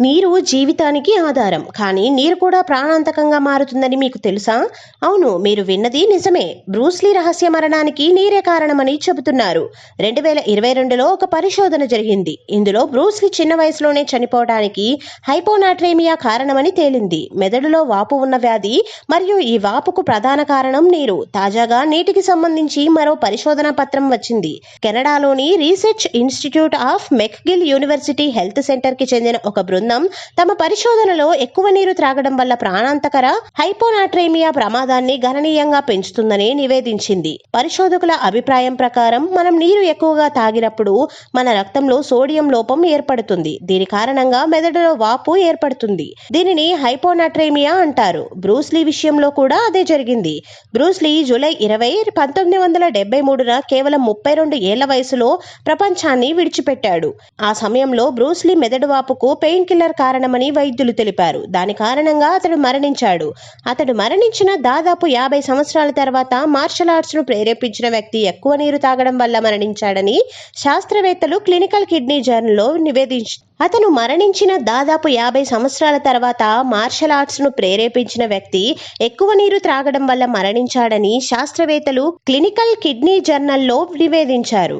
నీరు జీవితానికి ఆధారం కానీ నీరు కూడా ప్రాణాంతకంగా మారుతుందని మీకు తెలుసా? అవును మీరు విన్నది నిజమే. బ్రూస్లీ రహస్య మరణానికి నీరే కారణమని చెబుతున్నారు. రెండు వేల ఇరవై రెండులో ఒక పరిశోధన జరిగింది. ఇందులో బ్రూస్లీ చిన్న వయసులోనే చనిపోవడానికి హైపోనాట్రేమియా కారణమని తేలింది. మెదడులో వాపు ఉన్న వ్యాధి మరియు ఈ వాపుకు ప్రధాన కారణం నీరు. తాజాగా నీటికి సంబంధించి మరో పరిశోధన పత్రం వచ్చింది. కెనడాలోని research institute of McGill university health సెంటర్కి చెందిన ఒక బృందం తమ పరిశోధనలో ఎక్కువ నీరు త్రాగడం వల్ల ప్రాణాంతకర హైపోనాట్రేమియా ప్రమాదాన్ని గణనీయంగా పెంచుతుందని నివేదించింది. పరిశోధకుల అభిప్రాయం ప్రకారం మనం నీరు ఎక్కువగా తాగినప్పుడు మన రక్తంలో సోడియం లోపం ఏర్పడుతుంది. దీని కారణంగా మెదడులో వాపు ఏర్పడుతుంది. దీనిని హైపోనాట్రేమియా అంటారు. బ్రూస్లీ విషయంలో కూడా అదే జరిగింది. బ్రూస్లీ జూలై ఇరవై పంతొమ్మిది వందల డెబ్బై మూడున కేవలం ముప్పై రెండు ఏళ్ళ వయసులో ప్రపంచాన్ని విడిచిపెట్టాడు. ఆ సమయంలో బ్రూస్లీ మెదడు వాపుకు పెయిన్ కిల్లర్ కారణమని వైద్యులు తెలిపారు. దాని కారణంగా అతడు మరణించాడు. అతడు మరణించిన దాదాపు యాభై సంవత్సరాల తర్వాత మార్షల్ ఆర్ట్స్ను ప్రేరేపించిన వ్యక్తి ఎక్కువ నీరు తాగడం వల్ల మరణించాడని శాస్త్రవేత్తలు క్లినికల్ కిడ్నీ జర్నల్లో నివేదించారు అతను మరణించిన దాదాపు యాభై సంవత్సరాల తర్వాత మార్షల్ ఆర్ట్స్ను ప్రేరేపించిన వ్యక్తి ఎక్కువ నీరు త్రాగడం వల్ల మరణించాడని శాస్త్రవేత్తలు క్లినికల్ కిడ్నీ జర్నల్లో నివేదించారు.